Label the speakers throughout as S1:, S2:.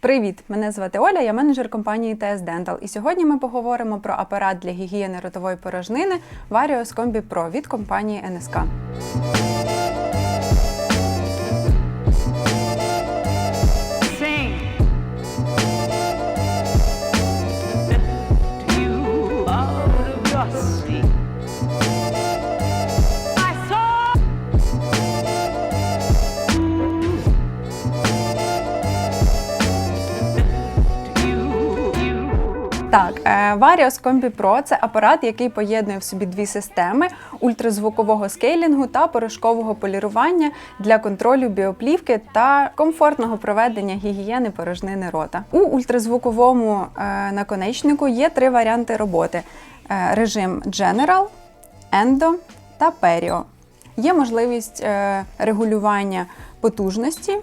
S1: Привіт! Мене звати Оля, я менеджер компанії TS Dental. І сьогодні ми поговоримо про апарат для гігієни ротової порожнини Varios Combi Pro від компанії NSK. Так, е, Varios Combi Pro – це апарат, який поєднує в собі дві системи ультразвукового скейлінгу та порошкового полірування для контролю біоплівки та комфортного проведення гігієни порожнини рота. У ультразвуковому е, наконечнику є три варіанти роботи: Е, режим General, Endo та Perio. Є можливість регулювання потужності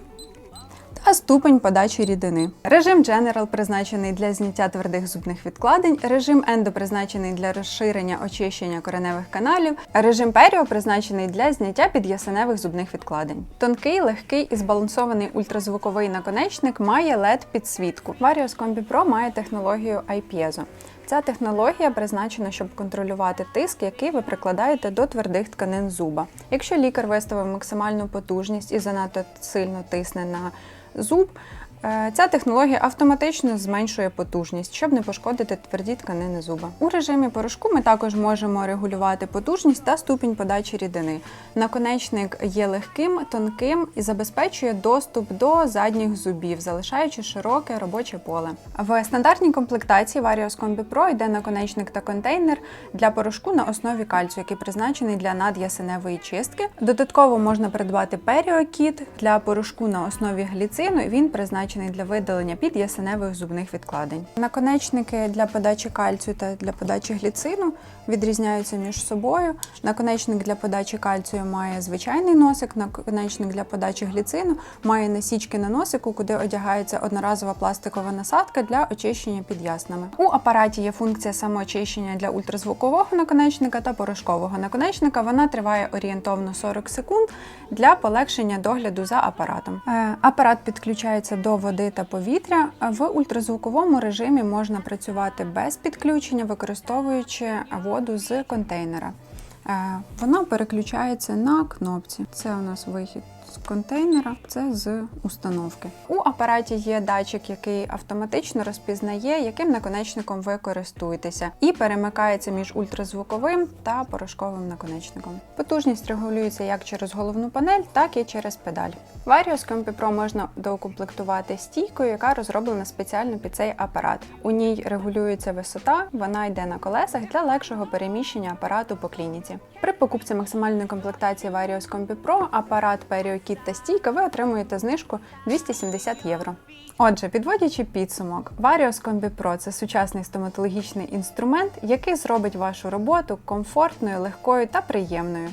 S1: та ступень подачі рідини. Режим General призначений для зняття твердих зубних відкладень, режим Endo призначений для розширення очищення кореневих каналів, а режим Perio призначений для зняття під'ясеневих зубних відкладень. Тонкий, легкий і збалансований ультразвуковий наконечник має led підсвітку. Varios Combi Pro має технологію iPiezo. Ця технологія призначена, щоб контролювати тиск, який ви прикладаєте до твердих тканин зуба. Якщо лікар виставив максимальну потужність і занадто сильно тисне на зуб, ця технологія автоматично зменшує потужність, щоб не пошкодити тверді тканини зуба. У режимі порошку ми також можемо регулювати потужність та ступінь подачі рідини. Наконечник є легким, тонким і забезпечує доступ до задніх зубів, залишаючи широке робоче поле. В стандартній комплектації Varios Combi Pro йде наконечник та контейнер для порошку на основі кальцію, який призначений для над'ясеневої чистки. Додатково можна придбати періокіт для порошку на основі гліцину. Він призначений для видалення під'ясеневих зубних відкладень. Наконечники для подачі кальцію та для подачі гліцину відрізняються між собою. Наконечник для подачі кальцію має звичайний носик, наконечник для подачі гліцину має насічки на носику, куди одягається одноразова пластикова насадка для очищення під яснами. У апараті є функція самоочищення для ультразвукового наконечника та порошкового наконечника. Вона триває орієнтовно 40 секунд для полегшення догляду за апаратом. Е, Апарат підключається до води та повітря. В ультразвуковому режимі можна працювати без підключення, використовуючи воду з контейнера. Е, Вона переключається на кнопці. Це у нас вихід з контейнера, це з установки. У апараті є датчик, який автоматично розпізнає, яким наконечником ви користуєтеся, і перемикається між ультразвуковим та порошковим наконечником. Потужність регулюється як через головну панель, так і через педаль. Varios Combi Pro можна доукомплектувати стійкою, яка розроблена спеціально під цей апарат. У ній регулюється висота, вона йде на колесах для легшого переміщення апарату по клініці. При покупці максимальної комплектації Varios Combi Pro, апарат Періокіт та стійка ви отримуєте знижку 270 євро. Отже, підводячи підсумок, Varios Combi Pro – це сучасний стоматологічний інструмент, який зробить вашу роботу комфортною, легкою та приємною.